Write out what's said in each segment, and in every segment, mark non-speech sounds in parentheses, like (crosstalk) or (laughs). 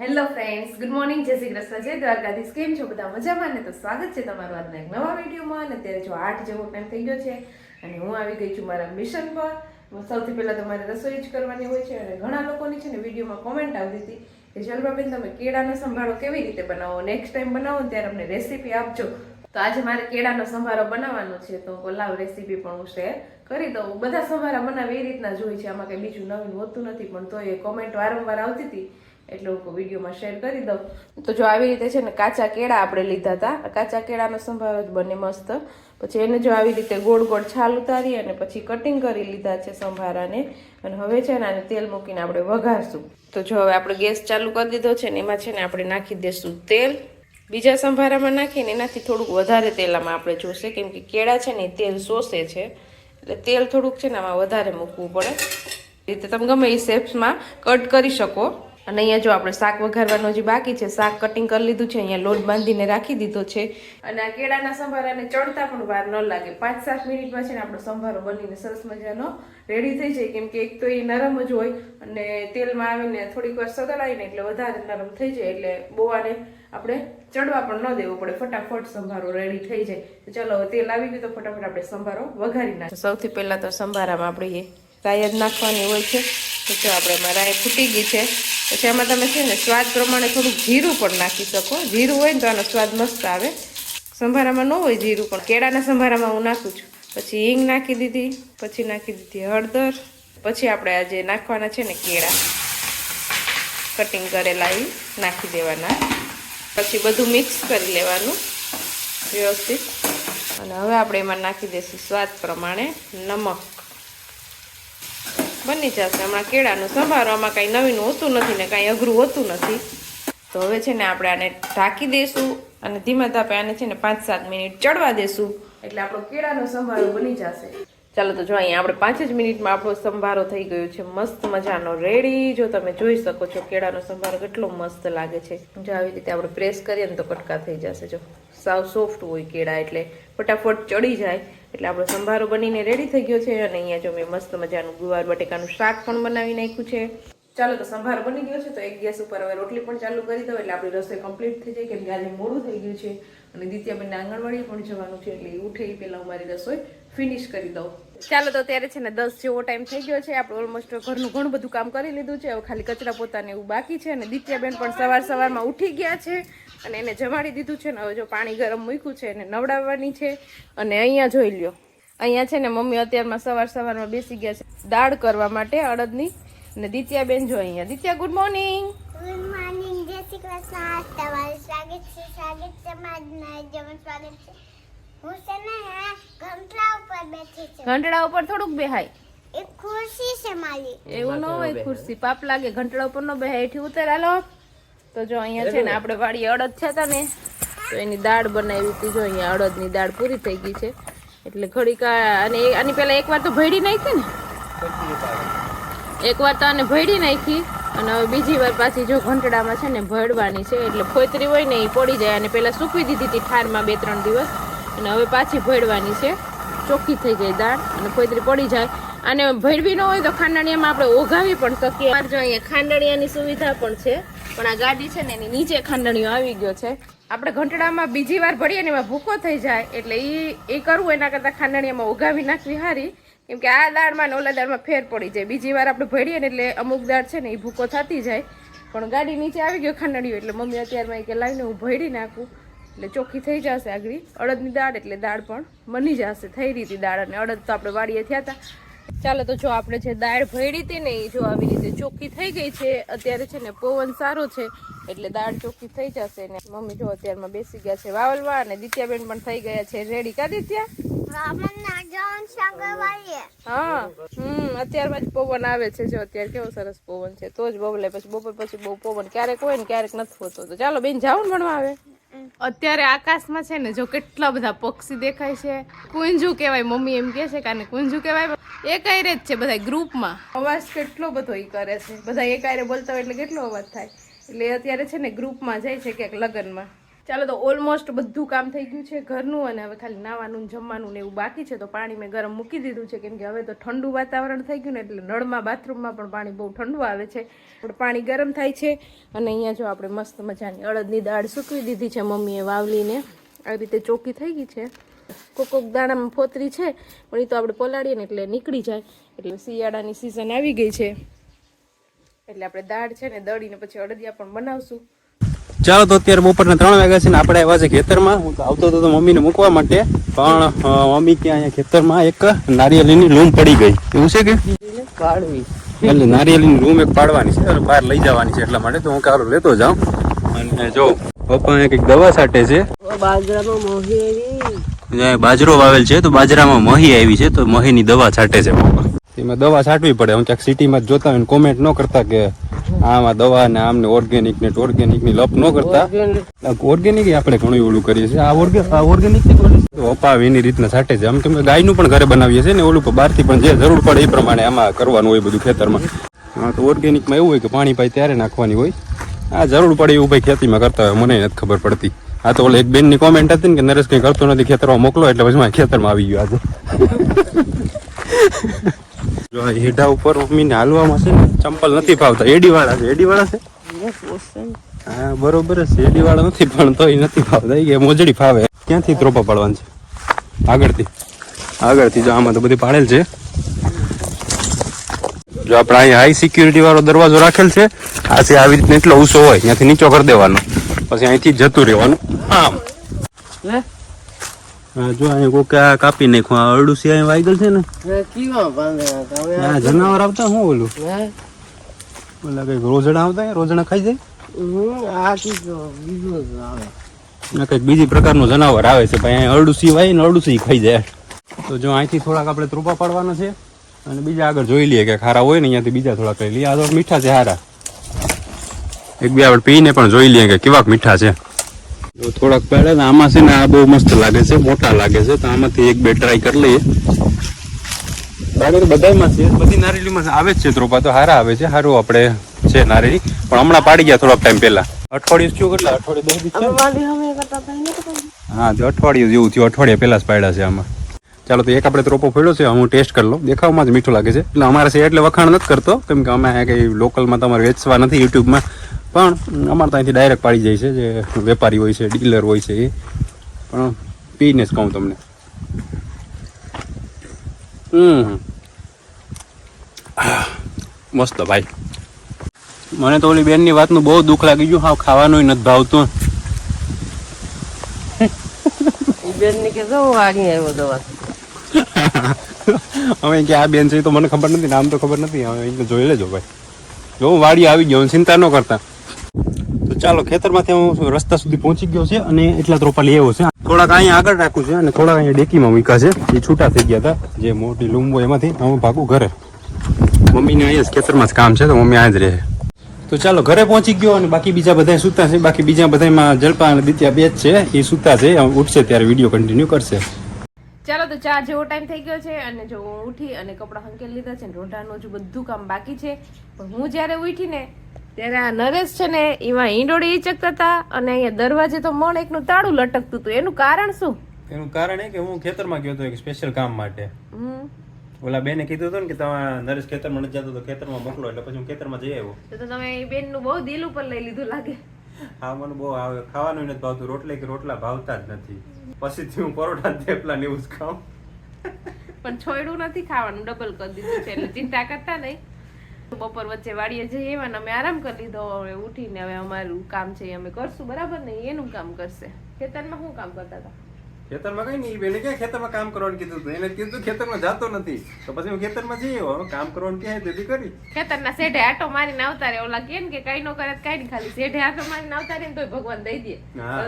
Hello friends, good morning. જય શ્રી કૃષ્ણ. જય દ્વારકાધીશ. કેમ છો બધા મજામાં? ને તો સ્વાગત છે તમારું આજના એક નવા વિડીયોમાં. અને અત્યારે જો આઠ જેવો ટાઈમ થઈ ગયો છે અને હું આવી ગઈ છું મારા મિશન પર. સૌથી પહેલાં તો મારે રસોઈ જ કરવાની હોય છે અને ઘણા લોકોની છે ને વિડીયોમાં કોમેન્ટ આવતી હતી કે, જલબાબેન, તમે કેળાનો સંભાળો કેવી રીતે બનાવો? નેક્સ્ટ ટાઈમ બનાવો ત્યારે અમને રેસીપી આપજો. તો આજે મારે કેળાનો સંભારો બનાવવાનો છે. તો કોલાવ રેસીપી પણ હું શેર કરી દઉં. બધા સંભારા બનાવે એ રીતના જોઈ છે. આમાં કંઈ બીજું નવીન હોતું નથી, પણ તો એ કોમેન્ટ વારંવાર આવતી હતી એટલે હું વિડીયોમાં શેર કરી દઉં. તો જો આવી રીતે છે ને કાચા કેળા આપણે લીધા હતા કાચા કેળાનો સંભારો જ બને મસ્ત. પછી એને જો આવી રીતે ગોળ ગોળ છાલ ઉતારી અને પછી કટિંગ કરી લીધા છે સંભારાને. અને હવે છે ને આને તેલ મૂકીને આપણે વઘારશું. તો જો હવે આપણે ગેસ ચાલુ કરી દીધો છે ને એમાં છે ને આપણે નાખી દઈશું તેલ. બીજા સંભારામાં નાખીને એનાથી થોડુંક વધારે તેલામાં આપણે જોશે, કેમ કે કેળા છે ને તેલ શોષે છે. એટલે તેલ થોડુંક છે ને આમાં વધારે મૂકવું પડે. રીતે તમે ગમે એ શેપ્સમાં કટ કરી શકો. અને અહીંયા જો આપણે શાક વઘારવાનું જે બાકી છે, શાક કટિંગ કરી લીધું છે, અહીંયા લોટ બાંધીને રાખી દીધો છે. અને આ કેળાના સંભારાને ચડતા પણ વાર ન લાગે. પાંચ સાત મિનિટમાં છે ને આપણો સંભારો બનીને સરસ મજાનો રેડી થઈ જાય. કેમ કે એક તો એ નરમ જ હોય અને તેલમાં આવીને થોડીક વાર સતળાઈને એટલે વધારે નરમ થઈ જાય. એટલે બોવાને આપણે ચડવા પણ ન દેવું પડે. ફટાફટ સંભારો રેડી થઈ જાય. તો ચલો તેલ આવી ગયું તો ફટાફટ આપણે સંભારો વઘારી નાખીએ. સૌથી પહેલાં તો સંભારામાં આપણે રાય જ નાખવાની હોય છે. તો આપણે એમાં રાય ફૂટી ગઈ છે. પછી એમાં તમે છે ને સ્વાદ પ્રમાણે થોડુંક જીરું પણ નાખી શકો. જીરું હોય ને તો આનો સ્વાદ મસ્ત આવે. સંભારામાં ન હોય જીરું, પણ કેળાના સંભારામાં હું નાખું છું. પછી હિંગ નાખી દીધી, પછી નાખી દીધી હળદર, પછી આપણે આજે નાખવાના છે ને કેળા કટિંગ કરેલા એ નાખી દેવાના. પછી બધું મિક્સ કરી લેવાનું વ્યવસ્થિત. અને હવે આપણે એમાં નાખી દઈશું સ્વાદ પ્રમાણે નમક. બની જશે. હમણાં કેળાનો સંભારો, આમાં કાંઈ નવીન હોતું નથી ને કાંઈ અઘરું હોતું નથી. તો હવે છે ને આપણે આને ઢાંકી દઈશું અને ધીમા તાપે આને છે ને પાંચ સાત મિનિટ ચડવા દેશું. એટલે આપણો કેળાનો સંભારો બની જશે. ચાલો તો જો અહીંયા આપણે પાંચ જ મિનિટમાં આપણો સંભારો થઈ ગયો છે. મસ્ત મજાનો. રેડી જો તમે જોઈ શકો છો કેળાનો સંભારો કેટલો મસ્ત લાગે છે. જો આવી રીતે આપણે પ્રેસ કરીએ ને તો કટકા થઈ જશે. જો સાવ સોફ્ટ હોય કેળા એટલે. ફટાફટ ચડી જાય. એટલે આપણો સંભારો બનીને રેડી થઈ ગયો છે અને અહીંયા જો મેં મસ્ત મજાનું ગુવાર બટેકાનું શાક પણ બનાવી નાખ્યું છે. ચાલો તો સંભાર બની ગયો છે તો એક ગેસ ઉપર હવે રોટલી પણ ચાલુ કરી દો એટલે આપણી રસોઈ કમ્પ્લીટ થઈ જાય કેમ કે આજે મોડું થઈ ગયું છે અને દિત્યાબેનને આંગણવાડી પણ જવાનું છે એટલે ઉઠે એ પહેલાં હું મારી રસોઈ ફિનિશ કરી દઉં. ચાલો તો ત્યારે છે ને દસ જેવો ટાઈમ થઈ ગયો છે. આપણે ઓલમોસ્ટ ઘરનું ઘણું બધું કામ કરી લીધું છે. હવે ખાલી કચરા પોતાને એવું બાકી છે અને દિત્યાબેન પણ સવાર સવારમાં ઉઠી ગયા છે. અને એને જમાડી દીધું છે ને હવે જો પાણી ગરમ મૂક્યું છે એને નવડાવવાની છે અને અહીંયા જોઈ લ્યો. અહીંયા છે ને મમ્મી અત્યારમાં સવાર સવારમાં બેસી ગયા છે દાળ કરવા માટે અડદની. અને દિત્યાબેન જો અહીંયા. Ditya good morning good morning જય શ્રી કૃષ્ણ. તમારું સ્વાગત છે. સ્વાગત છે મારા સ્વાગત છે. હું છે ને આ ઉપર બેઠી છું. ઘંટડા ઉપર થોડુંક બેહાય. એક ખુરશી છે મારી. એવું ન હોય ખુરશી. પાપ લાગે. ઘંટડા ઉપર ન બેહાય. એથી ઉતર હાલો. તો જો અહીંયા છે ને આપણે વાડી અડદ છે ને તો એની દાળ બનાવી હતી જો અહીંયા અડદની દાળ પૂરી થઈ ગઈ છે. એટલે ઘડીક અને આની એક એકવાર તો ભેડી નાખી ને. એકવાર તો આને ભેડી નાખી અને હવે બીજી વાર પાછી જો ઘંટડામાં છે ને ભરવાની છે એટલે ફોતરી હોય ને એ પડી જાય. અને પહેલાં સૂકવી દીધી હતી ઠારમાં બે ત્રણ દિવસ અને હવે પાછી ભરવાની છે. ચોખ્ખી થઈ જાય દાળ અને ફોતરી પડી જાય. અને ભેળવી ન હોય તો ખાંડણીયામાં આપણે ઓઘાવી પણ શકીએ. જો અહીંયા ખાંડણીયાની સુવિધા પણ છે. પણ આ ગાડી છે ને એની નીચે ખાંડણીઓ આવી ગયો છે. આપણે ઘંટડામાં બીજી વાર ભરીએ ને એમાં ભૂકો થઈ જાય, એટલે એ એ કરવું એના કરતાં ખાંડણીયામાં ઉગાવી નાખવી સારી કેમ કે આ દાળમાં ને ઓલા દાળમાં ફેર પડી જાય. બીજી વાર આપણે ભરીએ ને એટલે અમુક દાળ છે ને એ ભૂકો થતી જાય. પણ ગાડી નીચે આવી ગયો ખાંડણીઓ, એટલે મમ્મી અત્યારમાં કે લાવીને હું ભરી નાખું. એટલે ચોખ્ખી થઈ જશે આગળ. અડદની દાળ એટલે દાળ પણ બની જશે. થઈ રહી હતી દાળ અને અડદ તો આપણે વાડીએ થયા હતા. ચાલો તો જો આપણે જે દાળ ભરી હતી ને એ જો આવી રીતે ચોખ્ખી થઈ ગઈ છે. અત્યારે છે ને પવન સારો છે એટલે દાળ ચોખ્ખી થઈ જશે ને. મમ્મી જો અત્યારમાં બેસી ગયા છે વાવલવા અને દિત્યાબેન પણ થઈ ગયા છે. રેડી કા દિત્યા? હા હમ અત્યારમાં જ પવન આવે છે. જો અત્યારે કેવો સરસ પવન છે. તો જ બબલે પછી બપોર પછી બહુ પવન ક્યારેક હોય ને ક્યારેક નથી હોતો. તો ચાલો બેન જાવ ને ભણવા આવે અત્યારે આકાશમાં છે ને જો કેટલા બધા પક્ષી દેખાય છે. કુંજુ કહેવાય, મમ્મી એમ કહે છે કારણ કુંજુ કહેવાય. એક આયરે જ છે બધા ગ્રુપમાં. અવાજ કેટલો બધો ઈ કરે છે. બધા એ આયરે બોલતા હોય એટલે કેટલો અવાજ થાય. એટલે અત્યારે છે ને ગ્રુપમાં જાય છે ક્યાંક લગ્નમાં. ચાલો તો ઓલમોસ્ટ બધું કામ થઈ ગયું છે ઘરનું અને હવે ખાલી નાવાનું જમવાનું ને એવું બાકી છે તો પાણી મેં ગરમ મૂકી દીધું છે કેમ કે હવે તો ઠંડુ વાતાવરણ થઈ ગયું ને એટલે નળમાં, બાથરૂમમાં પણ પાણી બહુ ઠંડુ આવે છે. પણ પાણી ગરમ થાય છે અને અહીંયા જો આપણે મસ્ત મજાની અડદની દાળ સૂકવી દીધી છે મમ્મીએ વાવલીને. આવી રીતે ચોખ્ખી થઈ ગઈ છે. કોક કોક દાણામાં ફોતરી છે, પણ એ તો આપણે પલાળીએ ને એટલે નીકળી જાય. એટલે શિયાળાની સિઝન આવી ગઈ છે. એટલે આપણે દાળ છે ને દળીને પછી અડદિયા પણ બનાવશું. ચાલો તો અત્યારે બપોરના ત્રણ વાગ્યા છે ને આપણે આવ્યા છે ખેતરમાં. હું તો આવતો હતો મમ્મીને મૂકવા માટે પણ મમ્મી ત્યાં અહીંયા ખેતરમાં એક નારિયેળીની લૂમ પડી ગઈ. એવું છે કે? એટલે નારિયેળીની લૂમ એક પાડવાની છે એટલે બહાર લઈ જવાની છે એટલા માટે. તો હું કારો લેતો જાઉં. અને જો પપ્પા અહીંયા કંઈક દવા છાંટે છે. બાજરો વાવેલ છે તો બાજરામાં મહી આવી છે તો મહીની દવા છાંટે છે પપ્પા. એમાં દવા છાંટવી પડે. હું ક્યાંક સિટીમાં જ જોતા હોય કોમેન્ટ ન કરતા કે આમાં દવા ને આમને ઓર્ગેનિક ને ઓર્ગેનિકની લપ ન કરતા. ઓર્ગેનિક આપણે ઘણું ઓલું કરીએ છીએ. આ ઓર્ગેનિક અપાવે એની રીતના સાટે છે. આમ કેમ કે ગાયનું પણ ઘરે બનાવીએ છીએ ને ઓલું બહારથી પણ જે જરૂર પડે એ પ્રમાણે આમાં કરવાનું હોય બધું ખેતરમાં. હા તો ઓર્ગેનિકમાં એવું હોય કે પાણી પાય ત્યારે નાખવાની હોય. આ જરૂર પડે એવું ભાઈ ખેતીમાં કરતા હોય. મને નથી ખબર પડતી. આ તો ઓલે એક બેનની કોમેન્ટ હતી ને કે નરેશ કઈ કરતો નથી ખેતરમાં મોકલો એટલે પછી ખેતરમાં આવી ગયો આજે. જો હેઠા ઉપર મમ્મીને હાલવામાં છે ને ચંપલ નથી ફાવતા એડી વાળા છે? એડી વાળા છે હા બરોબર છે એડી વાળા નથી પણ તોય નથી ફાવતા એ મોજડી ફાવે. ક્યાંથી ત્રોપા પાડવાનું છે? આગળથી. આગળથી જો આમાં તો બધી પાડેલ છે. જો આપણે અહીંયા હાઈ સિક્યુરિટી વાળો દરવાજો રાખેલ છે. આ છે આવી રીતના એટલો ઊંચો હોય ત્યાંથી નીચો કરી દેવાનો. પછી અહીંથી જતું રહેવાનું. આમ. હા જો અહીંયા કોક આ કાપી નાખ્યું આ અરડુસી અહીંયા વાયગલ છે ને? આ જનાવર આવતા શું ઓલું ઓલા કઈ રોજણા આવતા રોજણા ખાઈ જાય? કંઈક બીજી પ્રકારનું જનાવર આવે છે ભાઈ અરડું અરડુસી વાય ને અરડુસી ખાઈ જાય. તો જો અહીંથી થોડાક આપણે ત્રુપા પાડવાના છે અને બીજા આગળ જોઈ લઈએ કે ખારા હોય ને અહીંયાથી બીજા થોડાક લઈ લઈએ. આ તો મીઠા છે હારા. એક બે આપણે પીને પણ જોઈ લઈએ કે કેવાક મીઠા છે. થોડાક પડે ને આમાં છે ને આ બહુ મસ્ત લાગે છે મોટા લાગે છે તો આમાંથી એક બે ટ્રાય કરી લઈએ. બાકી તો બધાયમાં છે બધી નારેલીમાં આવે જ છે ત્રોપા તો હારા આવે છે સારું આપણે છે નારેલી પણ હમણાં પાડી ગયા થોડાક ટાઈમ પહેલા. અઠવાડિયું થયું કેટલા અઠવાડિયું? હા તે અઠવાડિયું જેવું થયું અઠવાડિયા પહેલા જ પાડ્યા છે આમાં. ચાલો તો એક આપણે ત્રોપો ફોડ્યો છે હું ટેસ્ટ કરી લઉં. દેખાવમાં જ મીઠું લાગે છે. એટલે અમારે છે એટલે વખાણ નથી કરતો. કેમ કે અમે કંઈ લોકલમાં તમારે વેચવા નથી યુટ્યુબમાં પણ અમારે ત્યાંથી ડાયરેક્ટ પાડી જાય છે જે વેપારી હોય છે ડીલર હોય છે એ. પણ પીને જ કહું તમને. હમ. મસ્ત ભાઈ. મને તો ઓલી બેનની વાતનું બહુ દુઃખ લાગી ગયું હા ખાવાનું નથી ભાવતું. (laughs) હવે કે આ બેન છે તો મને ખબર નથી નામ તો ખબર નથી હવે જોઈ લેજો ભાઈ. જો હું વાડી આવી ગયો ચિંતા ન કરતા. ચાલો, ખેતરમાંથી હું રસ્તા સુધી પહોંચી ગયો છે અને એટલા ત્રોપા લઈ આવ્યો છે. થોડાક અહીંયા આગળ રાખું છે અને થોડાક અહીંયા ડેકીમાં મૂક્યા છે. એ છૂટા થઈ ગયા હતા, જે મોટી લૂંબો એમાંથી. હું ભાગું ઘરે. મમ્મીને અહીંયા જ ખેતરમાં જ કામ છે, તો મમ્મી આ જ રહે. તો ચાલો, ઘરે પહોંચી ગયો અને બાકી બીજા બધા સૂતા છે. બાકી બીજા બધામાં જલપા અને દિત્યા બે છે. એ સૂતા છે. ઉઠશે ત્યારે વીડિયો કન્ટિન્યુ કરશે. ચાલો, તો ચા જેવો ટાઈમ થઈ ગયો છે અને જો ઉઠી અને કપડાં હંકેલ લીધા છે રોઢાનું હજુ બધું કામ બાકી છે. પણ હું જ્યારે ઉઠી ને ત્યારે આ નરેશ છે ને એમાં ઈંડોળી ઈચકતા હતા અને અહીંયા દરવાજે તો મણ એકનું તાળું લટકતું હતું. એનું કારણ શું? એનું કારણ એ કે હું ખેતરમાં ગયો હતો એક સ્પેશિયલ કામ માટે. ઓલા બેને કીધું હતું ને કે તમે નરેશ ખેતરમાં નથી જતો તો ખેતરમાં મોકલો એટલે પછી હું ખેતરમાં જઈ આવ્યો. તો તમે એ બેનનું બહુ દિલ ઉપર લઈ લીધું લાગે. હા મને બહુ આવે. ખાવાનું નથી ભાવતું રોટલે કે રોટલા ભાવતા જ નથી. પછીથી હું પરોઠા થેપલા ને એવું જ ખાઉં. પણ છોડ્યું નથી ખાવાનું ડબલ કરી દીધું છે એટલે ચિંતા કરતા નહીં. બપોર વચ્ચે વાડીએ જઈએ એમાં અમે આરામ કરી લીધો. હવે ઉઠીને હવે અમારું કામ છે એ અમે કરશું. બરાબર ને? એનું કામ કરશે. ખેતરમાં શું કામ કરતા હતા? ખેતરમાં કઈ નહીં એને ક્યાં ખેતરમાં કામ કરવાનું કીધું હતું એને કીધું ખેતરમાં જાતો નથી. તો પછી હું ખેતરમાં જઈ હવે કામ કરવાનું ક્યાં તેથી કરી. ખેતરના શેઢે આટો મારીને આવતા રહે. ઓલા કે કે કઈ નો કરે કઈ નહીં ખાલી શેઢે આટો મારીને આવતા રહે ને તોય ભગવાન દઈ દે.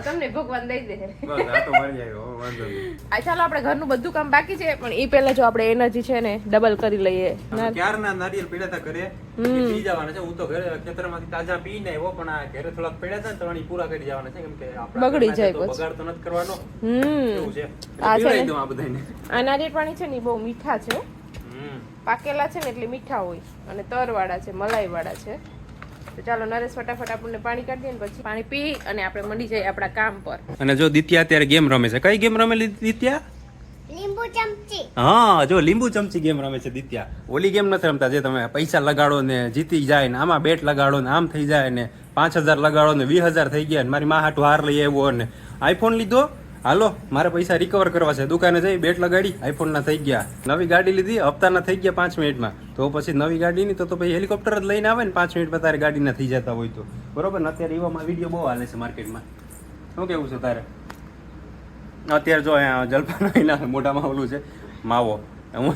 તમને ભગવાન દઈ દે. બસ આ મારી આવ્યો વાંધો નહીં. આ ચાલો આપણે ઘરનું બધું કામ બાકી છે પણ એ પહેલા જો આપણે એનર્જી છે ને ડબલ કરી લઈએ. ક્યારના નારિયેલ પીડા હતા ઘરે? એ પી જવાના છે હું તો ઘરે ખેતરમાંથી તાજા પી ને આવ્યો પણ આ ઘરે થોડાક પડ્યા છે ને તો પૂરા કરી જવાના છે કેમ કે આપણા બગડી જાય તો પછી. બગાડ તો નથી કરવાનો. હમ. એવું છે. આ છે દઉં આ બધાને આ નારિયેળ પાણી છે ને બહુ મીઠા છે. હમ. પાકેલા છે ને એટલે મીઠા હોય. અને તરવાળા છે મલાઈવાળા છે. તો ચાલો નરેશ ફટાફટ આપણને પાણી કાઢી દઈએ ને પછી પાણી પી અને આપણે મંડી જઈએ આપણા કામ પર. અને જો દિત્યા અત્યારે ગેમ રમે છે. કઈ ગેમ રમેલી દિત્યા? ચમચી. હા, જો લીંબુ ચમચી ગેમ રમે છે દિત્યા. ઓલી ગેમ નથી રમતા જે તમે પૈસા લગાડો ને જીતી જાય ને આમાં બેટ લગાડો ને આમ થઈ જાય ને પાંચ હજાર લગાડો ને વીસ હજાર થઈ ગયા ને મારી માં હાટું હાર લઈ આવ્યો ને આઈફોન લીધો. હાલો, મારે પૈસા રિકવર કરવા છે. દુકાને જઈ બેટ લગાડી. આઈફોન ના થઈ ગયા. નવી ગાડી લીધી. હપ્તાના થઈ ગયા પાંચ મિનિટમાં. તો પછી નવી ગાડી ની તો તો પછી હેલિકોપ્ટર જ લઈને આવે ને પાંચ મિનિટમાં તારે ગાડીના થઈ જતા હોય તો. બરોબર ને? અત્યારે એવામાં વીડિયો બહુ હાલે છે માર્કેટમાં શું કેવું છે તારે? અત્યારે જો જલપાન મોઢામાં ઓલું છે માવો. હું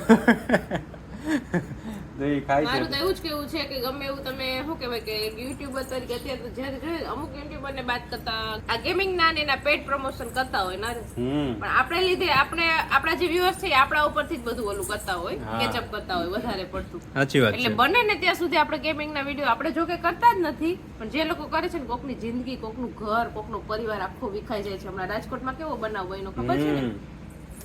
તો ખાય છે. મારું તો એવું જ કેવું છે કે ગમે એવું તમે શું કહેવાય કે યુટ્યુબર તરીકે અત્યારે તો જ્યારે જોઈએ અમુક યુટ્યુબર ને વાત કરતા આ ગેમિંગ ના ને એના પેટ પ્રમોશન કરતા હોય નરેશ પણ આપણે લીધે આપણે આપણા જે વ્યુઅર્સ છે આપણા ઉપરથી જ બધું ઓલું કરતા હોય કેચઅપ કરતા હોય વધારે પડતું. સાચી વાત એટલે બને ને ત્યાં સુધી આપણે ગેમિંગ ના વીડિયો આપણે જો કે કરતા જ નથી પણ જે લોકો કરે છે ને કોકની જિંદગી કોકનું ઘર કોકનો પરિવાર આખો વિખાઈ જાય છે. હમણાં રાજકોટમાં કેવો બનાવ હોય એનો ખબર છે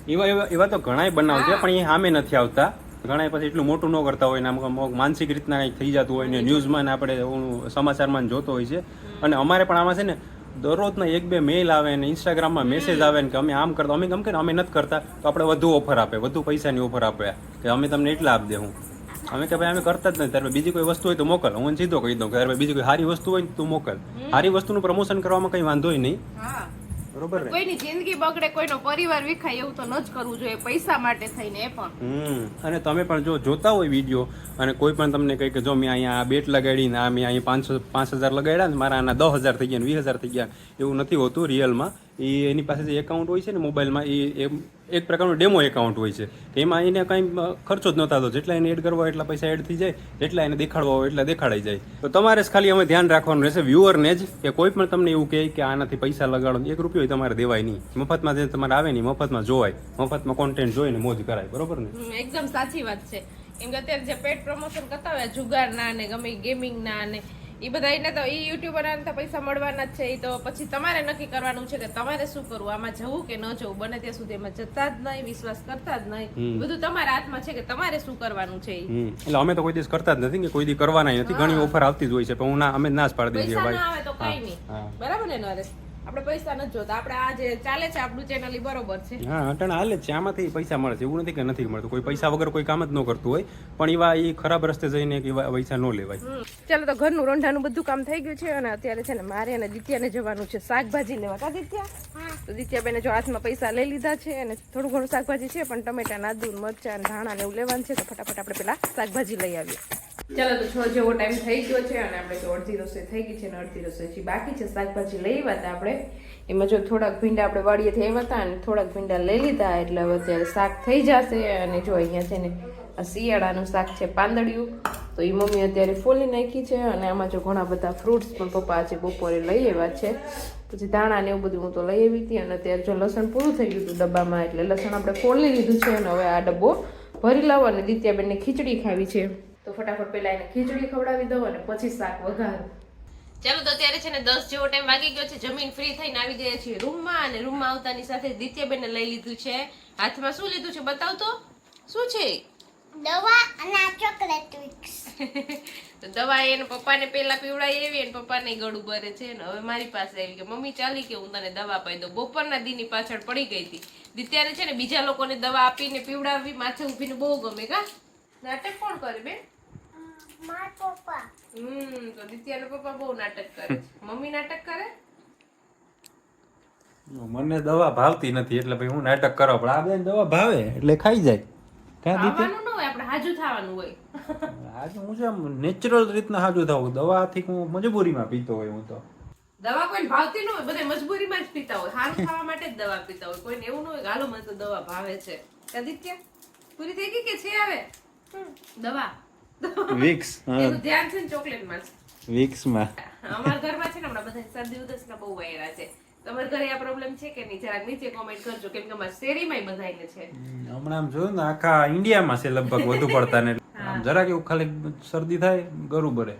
એવા એવા એવા તો ઘણાય બનાવ છે પણ એ સામે નથી આવતા. ઘણા પછી એટલું મોટું ન કરતા હોય ને અમુક માનસિક રીતના કંઈક થઈ જતું હોય ને ન્યૂઝમાં ને આપણે સમાચારમાં જોતો હોય છે. અને અમારે પણ આમાં છે ને દરરોજના એક બે મેલ આવે ને ઇન્સ્ટાગ્રામમાં મેસેજ આવે ને કે અમે આમ કરતા અમે ગમ કે અમે નથી કરતા તો આપણે વધુ ઓફર આપે વધુ પૈસાની ઓફર આપે. કે અમે તમને એટલા આપી દેવું અમે કે ભાઈ અમે કરતા જ નથી ત્યારે બીજી કોઈ વસ્તુ હોય તો મોકલ. હું સીધો કહી દઉં કે બીજી કોઈ સારી વસ્તુ હોય તો મોકલ. સારી વસ્તુનું પ્રમોશન કરવામાં કંઈ વાંધો નહીં. હા. બરોબર ને? કોઈની જિંદગી બગડે કોઈનો પરિવાર વિખાય એવું તો ન જ કરવું જોઈએ પૈસા માટે થઈને એ પણ. હમ અને તમે પણ જો જોતા હોય વીડિયો અને કોઈ પણ તમને કહે કે જો મેં અહીંયા આ બેટ લગાડીને આ મેં અહીંયા પાંચસો પાંચ હજાર લગાડ્યા ને મારા આના દસ હજાર થઈ ગયા ને વીસ હજાર થઈ ગયા એવું નથી હોતું રિયલમાં. એ એની પાસે જે એકાઉન્ટ હોય છે ને મોબાઈલમાં એ એક પ્રકારનું ડેમો એકાઉન્ટ હોય છે. એમાં એને કંઈ ખર્ચો જ ન થતો જેટલા એને એડ કરવા એટલા પૈસા એડ થઈ જાય, જેટલા એને દેખાડવા હોય એટલા દેખાડાઈ જાય. તો તમારે જ ખાલી અમે ધ્યાન રાખવાનું રહેશે વ્યૂઅરને જ, કે કોઈ પણ તમને એવું કહે કે આનાથી પૈસા લગાડો. એક રૂપિયો તમારે દેવાય નહીં. મફતમાં જે તમારે આવે નહીં મફતમાં જોવાય. મફતમાં કોન્ટેન્ટ જોઈને મોજ કરાય. બરોબર ને? એકદમ સાચી વાત છે. એમ કે અત્યારે જે પેટ પ્રમોશન કરતા હોય જુગાર ના ગમે ગેમિંગ ના ને એ બધા એને તો એ યુટ્યુબરને તો પૈસા મળવાના જ છે. એ તો પછી તમારે નક્કી કરવાનું છે કે તમારે શું કરવું? આમાં જવું કે ન જવું? બને ત્યાં સુધી એમાં જતા જ નહીં વિશ્વાસ કરતા જ નહીં. બધું તમારા હાથમાં છે કે તમારે શું કરવાનું છે એટલે અમે તો કોઈ દિવસ કરતા જ નથી કે કોઈ દી કરવાના નથી. ઘણી ઓફર આવતી જ હોય છે પણ હું ના અમે ના જ પાડી દઈએ ભાઈ. આવે તો કઈ નહીં. બરાબર ને નરેશ? આપણે પૈસા નથી જોતા. આપણે આ જે ચાલે છે આપણું ચેનલ ઈ બરોબર છે. હા અટણ હાલે છે. આમાંથી પૈસા મળે છે. એવું નથી કે નથી મળતું. કોઈ પૈસા વગર કોઈ કામ જ ન કરતું હોય. પણ એવા એ ખરાબ રસ્તે જઈને કે એવા પૈસા ન લેવાય. ચાલો તો ઘરનું રોંઢાનું બધું કામ થઈ ગયું છે અને અત્યારે છે ને મારે અને દિત્યાને જવાનું છે શાકભાજી લેવા. કા દિત્યા? તો દિત્યાબેને જો હાથમાં પૈસા લઈ લીધા છે અને થોડું ઘણું શાકભાજી છે પણ ટમેટા નાદુ મરચા ધાણા ને એવું લેવાનું છે. તો ફટાફટ આપણે પેલા શાકભાજી લઈ આવીએ. ચાલો તો છ જેવો ટાઈમ થઈ ગયો છે અને આપણે તો અડધી રસોઈ થઈ ગઈ છે અને અડધી રસોઈ છે બાકી છે. શાકભાજી લઈ આવ્યા હતા આપણે. એમાં જો થોડાક ભીંડા આપણે વાડીએથી આવ્યા હતા અને થોડાક ભીંડા લઈ લીધા એટલે હવે અત્યારે શાક થઈ જશે અને જો અહીંયા છે ને આ શિયાળાનું શાક છે પાંદડિયું, તો એ મમ્મી અત્યારે ફોલી નાખી છે અને આમાં જો ઘણા બધા ફ્રૂટ્સ પણ પપ્પા આજે બપોરે લઈ આવ્યા છે. પછી ધાણા ને એવું બધું હું તો લઈ આવી હતી અને અત્યારે જો લસણ પૂરું થઈ ગયું હતું ડબ્બામાં એટલે લસણ આપણે ફોલી લીધું છે અને હવે આ ડબ્બો ભરી લાવો અને દિત્યાબેનને ખીચડી ખાવી છે. તો ફટાફટ પહેલા એને ખીચડી ખવડાવી દઉં અને પછી શાક વઘારું. ચાલો તો અત્યારે છે ને દસ જેવો ટાઈમ વાગી ગયો છે. જમીન ફ્રી થઈને આવી ગયા છીએ રૂમમાં અને રૂમમાં આવતાની સાથે દિત્યાબેને લઈ લીધું છે. હાથમાં શું લીધું છે બતાવ તો? શું છે? દવા અને આ ચોકલેટ વિક્સ (laughs) તો દવા એને પપ્પાને પહેલા પીવડાવી એવી અને પપ્પાને ગળું ભરે છે. ને હવે મારી પાસે આવી કે મમ્મી ચાલી કે હું તને દવા પાઈ દઉં. બપોરના દીની પાછળ પડી ગઈ હતી. દિત્યાને છે ને બીજા લોકોને દવા આપીને પીવડાવવી માથે ઊભીને બહુ ગમે કા? નાટક કોણ કરે બેન? માર પપ્પા. હમ તો દિત્યાના પપ્પા બહુ નાટક કરે મમ્મી નાટક કરે? મને દવા ભાવતી નથી એટલે ભાઈ હું નાટક કરો. પણ આ બેન દવા ભાવે એટલે ખાઈ જાય. કાં દીધી ન હોય આપણે હાજુ થવાનું હોય. આજે હું છે નેચરલ રીતના હાજુ થાઉં. દવાથી હું મજબૂરીમાં પીતો હોય હું તો. દવા કોઈ ભાવતી ન હોય બધા મજબૂરીમાં જ પીતા હોય. સારું ખાવા માટે જ દવા પીતા હોય. કોઈને એવું ન હોય કે હાલો મને તો દવા ભાવે છે. આદિત્ય પૂરી થઈ ગઈ કે છે આવે દવા. વિક્સ એનું ધ્યાન છે ને ચોકલેટમાં. જ વિક્સમાં અમારા ઘરમાં છે ને હમણાં બધા શરદી ઉધરસના બહુ વાયરા છે. તમારા ઘરે આ પ્રોબ્લેમ છે કે નહીં? જરાક નીચે કોમેન્ટ કરજો કેમ કે અમારા શેરીમાંય બધાને છે. હમણાં આમ જોયું ને આખા ઇન્ડિયામાં છે લગભગ વધુ પડતા ને આમ જરાક એવું ખાલી શરદી થાય ગરું બરે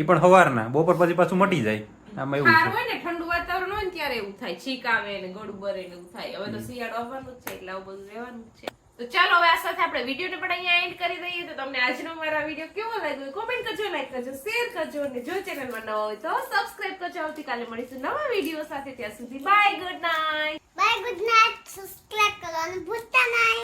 એ પણ સવારના બપોર પછી પાછું મટી જાય. આમાં એવું છે. હોય ને ઠંડુ વાતાવરણ હોય ને ત્યારે એવું થાય. છીક આવે ને ગળું બરે ને એવું થાય. હવે તો શિયાળો આવવાનું જ છે એટલે આવું બધું રહેવાનું જ છે. તો ચાલો હવે આ સાથે આપણે વિડીયોને પણ અહીંયા એન્ડ કરી દઈએ. તો તમને આજનો મારા વીડિયો કેવો લાગ્યો કોમેન્ટ કરજો લાઈક કરજો શેર કરજો અને જો ચેનલમાં નવા હોય તો સબસ્ક્રાઇબ કરજો. આવતીકાલે મળીશું નવા વીડિયો સાથે. ત્યાં સુધી bye good night bye good night subscribe અને ભૂલતા નહીં.